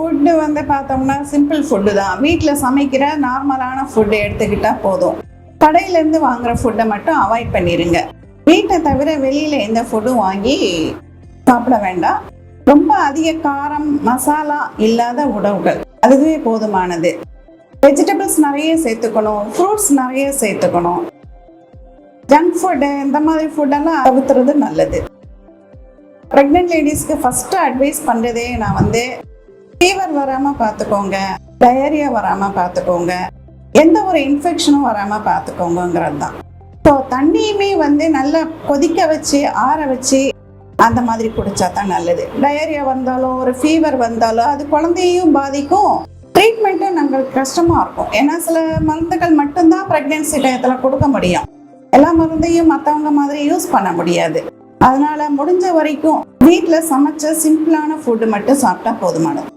Food வந்து பார்த்தோம்னா simple food தான். வீட்டில் சமைக்கிற நார்மலான ஃபுட்டு எடுத்துக்கிட்டா போதும். கடையிலேருந்து வாங்குற ஃபுட்டை மட்டும் அவாய்ட் பண்ணிடுங்க வீட்டை தவிர வெளியில் எந்த ஃபுட்டும் வாங்கி சாப்பிட வேண்டாம். ரொம்ப அதிக காரம் மசாலா இல்லாத உணவுகள். அதுவே போதுமானது. வெஜிடபிள்ஸ் நிறைய சேர்த்துக்கணும். ஃப்ரூட்ஸ் நிறைய சேர்த்துக்கணும். ஜங்க் ஃபுட்டு இந்த மாதிரி ஃபுட்டெல்லாம் தவிர்த்துறது நல்லது. ப்ரெக்னென்ட் லேடிஸ்க்கு ஃபஸ்ட்டு அட்வைஸ் பண்ணுறதே நான் வந்து ஃபீவர் வராமல் பார்த்துக்கோங்க டயரியா வராமல் பார்த்துக்கோங்க எந்த ஒரு இன்ஃபெக்ஷனும் வராமல் பார்த்துக்கோங்கங்கிறது தான் ஸோ தண்ணியுமே வந்து நல்லா கொதிக்க வச்சு ஆற வச்சு அந்த மாதிரி குடிச்சா தான் நல்லது. டயரியா வந்தாலும் ஒரு ஃபீவர் வந்தாலும் அது குழந்தையும் பாதிக்கும். ட்ரீட்மெண்ட்டும் நம்மளுக்கு கஷ்டமாக இருக்கும். ஏன்னா சில மருந்துகள் மட்டும்தான் ப்ரெக்னென்சி டயத்தில் கொடுக்க முடியும். எல்லா மருந்தையும் மற்றவங்க மாதிரி யூஸ் பண்ண முடியாது. அதனால் முடிஞ்ச வரைக்கும் வீட்டில் சமைச்ச சிம்பிளான ஃபுட்டு மட்டும் சாப்பிட்டா போதுமானது.